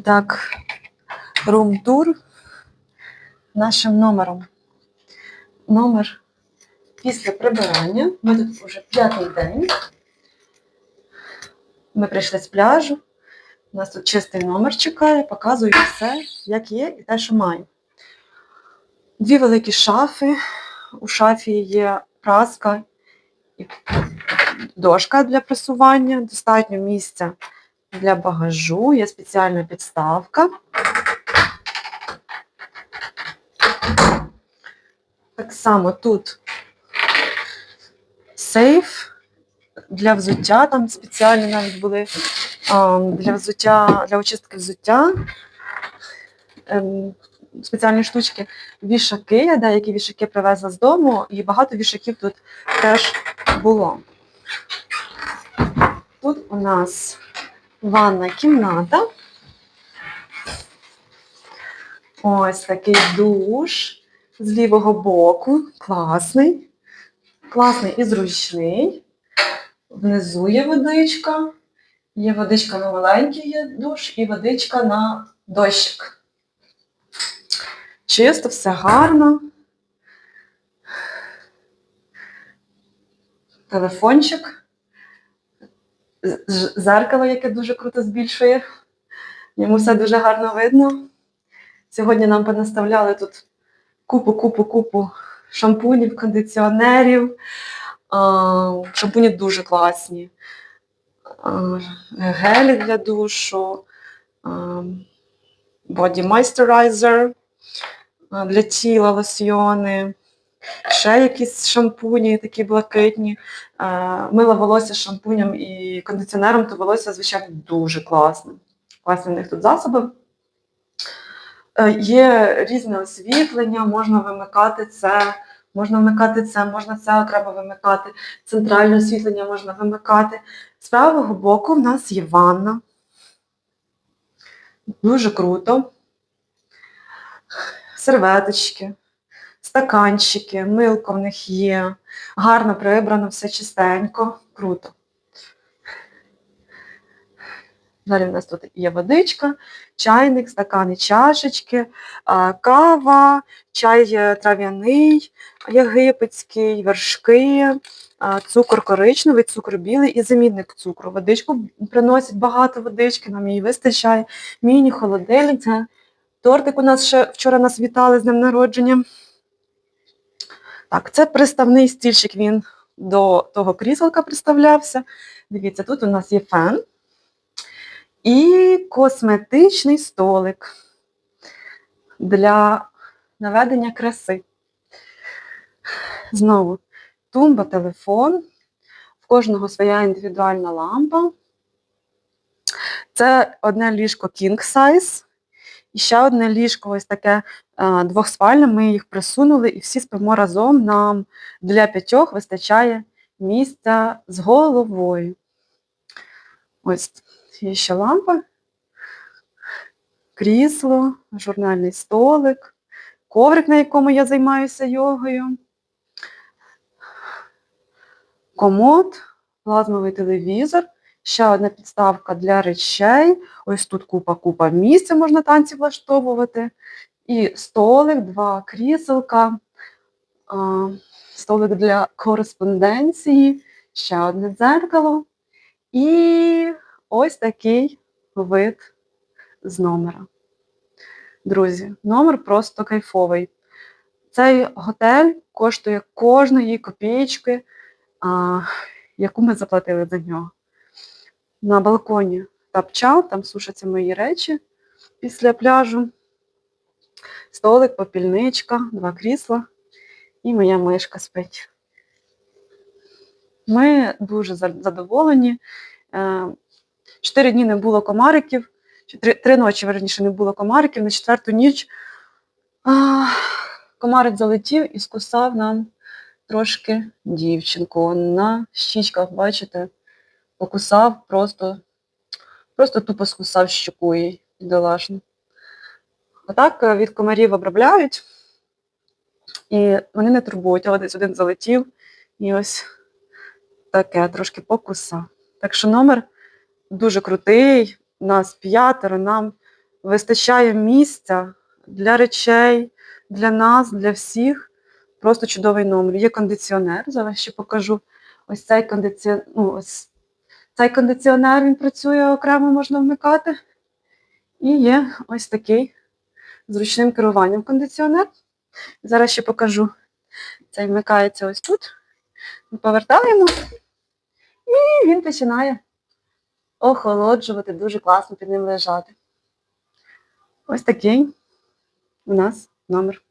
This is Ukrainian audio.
так, рум-тур нашим номером. Номер після прибирання. Ми тут вже п'ятий день. Ми прийшли з пляжу. У нас тут чистий номер чекає, показую все, як є, і те, що маю. Дві великі шафи. У шафі є праска і дошка для прасування, достатньо місця для багажу, є спеціальна підставка. Так само тут сейф для взуття, там спеціальні навіть були для взуття, для очистки взуття. Ем, спеціальні штучки, вішаки. Я деякі вішаки привезла з дому, і багато вішаків тут теж було. Тут у нас ванна кімната. Ось такий душ з лівого боку. Класний. Класний і зручний. Внизу є водичка. Є водичка на маленький є душ і водичка на дощик. Чисто, все гарно. Телефончик. Зеркало, яке дуже круто збільшує. Йому все дуже гарно видно. Сьогодні нам понаставляли тут купу, купу, купу шампунів, кондиціонерів. Шампуні дуже класні. Гелі для душу, а, для тіла лосьйони, ще якісь шампуні, такі блакитні. Мила волосся шампунем і кондиціонером, то волосся, звичайно, дуже класне. Класні в них тут засоби. Е, Є різне освітлення, можна вимикати це, можна вмикати це, можна це окремо вимикати, центральне освітлення можна вимикати. З правого боку в нас є ванна. Дуже круто. Серветочки, стаканчики, милко в них є. Гарно прибрано, все чистенько, круто. Далі в нас тут є водичка, чайник, стакани, чашечки, кава, чай е, трав'яний, єгипетський, вершки, цукор коричневий, цукор білий і замінник цукру. Водичку приносять багато водички, нам її вистачає. Міні-холодильник. Тортик у нас ще вчора нас вітали з днем народження. Так, це приставний стільчик, він до того кріселка приставлявся. Дивіться, тут у нас є фен. І косметичний столик для наведення краси. Знову тумба, телефон, в кожного своя індивідуальна лампа. Це одне ліжко king size. І ще одне ліжко ось таке а, двохспальне. Ми їх присунули і всі спимо разом. Нам для п'ятьох вистачає місця з головою. Ось Є ще лампа, крісло, журнальний столик, коврик, на якому я займаюся йогою, комод, плазмовий телевізор, ще одна підставка для речей. Ось тут купа-купа місця можна танці влаштовувати. І столик, два кріселка, столик для кореспонденції, ще одне дзеркало. І ось такий вид з номера. Друзі, номер просто кайфовий. Цей готель коштує кожної копійки, яку ми заплатили за нього. На балконі тапчал, там сушаться мої речі після пляжу. Столик, попільничка, два крісла і моя мишка спить. Ми дуже задоволені. Е, Чотири дні не було комариків, три, ночі, верніше, не було комариків, на четверту ніч комарик залетів і скусав нам трошки дівчинку. На щічках, бачите, покусав, просто, просто тупо скусав щоку їй, бідолашну. Отак е, від комарів обробляють, і вони не турбують, але десь один залетів і ось таке трошки покусав. Так що номер дуже крутий, нас п'ятеро, нам Вистачає місця для речей, для нас, для всіх. Просто чудовий номер. Є кондиціонер. Зараз ще покажу. Ось цей кондиціонер. Ну, ось цей кондиціонер він працює окремо, можна вмикати. І є ось такий з ручним керуванням кондиціонер. Зараз ще покажу. Цей вмикається ось тут. Ми повертаємо. І він починає охолоджувати, дуже класно під ним лежати. Ось такий у нас номер.